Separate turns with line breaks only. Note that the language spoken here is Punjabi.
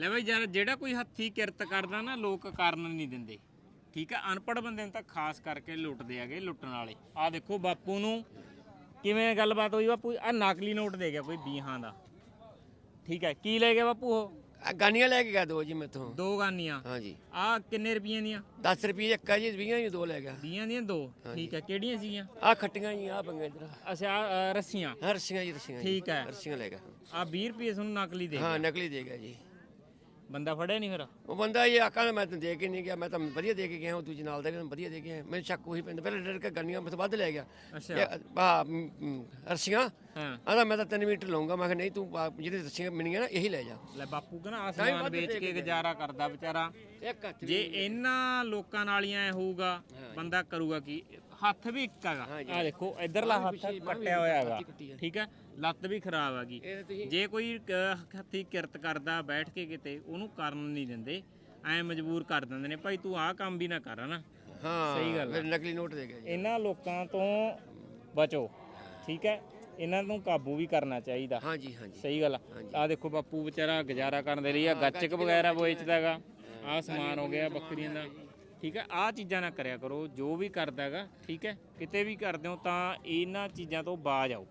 ਲੈ ਬਈ ਯਾਰ ਜਿਹੜਾ ਕੋਈ ਹੱਥੀ ਕਿਰਤ ਕਰਦਾ ਨਾ ਲੋਕ ਕਰਨ ਨਹੀਂ ਦਿੰਦੇ। ਠੀਕ ਹੈ ਅਨਪੜ੍ਹ ਬੰਦੇ ਨੂੰ ਤਾਂ ਖਾਸ ਕਰਕੇ ਲੁੱਟਦੇ ਆਗੇ ਲੁੱਟਣ ਵਾਲੇ। ਆ ਦੇਖੋ ਬਾਪੂ ਨੂੰ ਕਿਵੇਂ ਗੱਲਬਾਤ ਹੋਈ ਬਾਪੂ? ਆ ਨਕਲੀ ਨੋਟ ਦੇ ਗਿਆ ਕੋਈ 20 ਦਾ। ਠੀਕ ਹੈ ਕੀ ਲੈ ਗਿਆ ਬਾਪੂ ਉਹ?
ਆ ਗਾਨੀਆਂ ਲੈ ਕੇ ਗਿਆ ਦੋ ਜੀ ਮੈਥੋਂ।
ਦੋ ਗਾਨੀਆਂ?
ਹਾਂਜੀ।
ਆ ਕਿੰਨੇ ਰੁਪਈਆਂ ਦੀਆਂ?
10 ਰੁਪਏ ਇੱਕ ਆ ਜੀ 20 ਜੀ ਦੋ ਲੈ ਗਿਆ।
20 ਦੀਆਂ ਦੋ? ਠੀਕ ਹੈ ਕਿਹੜੀਆਂ ਸੀਗੀਆਂ?
ਆ ਖੱਟੀਆਂ ਜੀ ਆ ਪੰਗੇ ਇਧਰ।
ਅੱਛਾ ਅ, ਰੱਸੀਆਂ।
ਹਾਂ ਰਸੀਆਂ ਜੀ ਰਸੀਆਂ
ਠੀਕ ਹੈ
ਰਸੀਆਂ ਲੈ ਗਿਆ।
ਆ 20 ਰੁਪਏ ਤੁਹਾਨੂੰ ਨਕਲੀ ਦੇ
ਹਾਂ ਨਕਲੀ ਦੇ ਗਿਆ ਜੀ।
ਬੰਦਾ ਫੜਿਆ ਨਹੀਂ ਫਿਰ?
ਉਹ ਬੰਦਾ ਇਹ ਆਖਾਂ ਮੈਂ ਤਾਂ ਦੇ ਕੇ ਨਹੀਂ ਗਿਆ ਮੈਂ ਤਾਂ ਵਧੀਆ ਦੇ ਕੇ ਗਿਆ ਉਹ ਦੂਜੇ ਨਾਲ ਦਾ ਵੀ ਵਧੀਆ ਦੇ ਕੇ ਆਇਆ। ਮੈਨੂੰ ਸ਼ੱਕ ਉਹੀ ਪੈਂਦਾ ਪਹਿਲਾਂ ਡਰ ਕੇ ਗਾਨੀਆਂ ਮੈਂ ਵੱਧ ਲੈ ਗਿਆ।
ਅੱਛਾ।
ਇਹ, ਆਹ, ਮ, ਮ, ਰਸੀਆਂ
ਹਾਂ।
ਆਂਦਾ ਮੈਂ ਤਾਂ 3 ਮੀਟਰ ਲਊਂਗਾ ਮੈਂ ਕਿਹਾ ਨਹੀਂ ਤੂੰ ਆਹ ਜਿਹੜੇ ਰਸੀਆਂ ਮਿਲੀਆਂ ਨਾ ਇਹੀ ਲੈ ਜਾ।
ਲੈ ਬਾਪੂ ਕਹਿੰਦਾ ਆਸਮਾਨ ਵੇਚ ਕੇ ਗੁਜ਼ਾਰਾ ਕਰਦਾ ਵਿਚਾਰਾ।
ਇੱਕ ਹੱਥ
ਜੇ ਇਹਨਾਂ ਲੋਕਾਂ ਨਾਲ ਹੀ ਐ ਹੋਊਗਾ ਬੰਦਾ ਕਰੂਗਾ ਕੀ? ਹੱਥ ਵੀ ਇੱਕ ਹੈਗਾ। ਆ ਦੇਖੋ ਇਧਰਲਾ ਹੱਥ ਕੱਟਿਆ ਹੋਇਆ ਹੈਗਾ। ਠੀਕ ਹੈ ਲੱਤ ਵੀ ਖਰਾਬ ਹੈਗੀ ਜੇ ਕੋਈ ਹੱਥੀ ਕਿਰਤ ਕਰਦਾ ਬੈਠ ਕੇ ਕਿਤੇ ਉਹਨੂੰ ਕਰਨ ਨਹੀਂ ਦਿੰਦੇ। ਐ ਮਜਬੂਰ ਕਰ ਦਿੰਦੇ ਨੇ ਭਾਈ ਤੂੰ ਆਹ ਕੰਮ ਵੀ ਨਾ ਕਰ ਹਨਾ?
ਹਾਂ
ਸਹੀ ਗੱਲ
ਫਿਰ ਨਕਲੀ ਨੋਟ ਦੇ ਜੀ
ਇਹਨਾਂ ਲੋਕਾਂ ਤੋਂ ਬਚੋ ਠੀਕ ਹੈ? ਇਹਨਾਂ ਨੂੰ ਕਾਬੂ ਵੀ ਕਰਨਾ ਚਾਹੀਦਾ।
ਹਾਂਜੀ ਹਾਂਜੀ
ਸਹੀ ਗੱਲ ਆ। ਦੇਖੋ ਬਾਪੂ ਵਿਚਾਰਾ ਗੁਜ਼ਾਰਾ ਕਰਨ ਦੇ ਲਈ ਆ ਗੱਚਕ ਵਗੈਰਾ ਵੇਚਦਾ ਹੈਗਾ। ਆ ਸਮਾਨ ਹੋ ਗਿਆ ਬੱਕਰੀਆਂ ਦਾ। ਠੀਕ ਹੈ? ਆ ਚੀਜ਼ਾਂ ਨਾ ਕਰਿਆ ਕਰੋ, ਜੋ ਵੀ ਕਰਦਾ ਹੈਗਾ, ਠੀਕ ਹੈ? ਕਿਤੇ ਵੀ ਕਰਦੇ ਹੋ ਤਾਂ ਇਹਨਾਂ ਚੀਜ਼ਾਂ ਤੋਂ ਬਾਜ ਆਓ।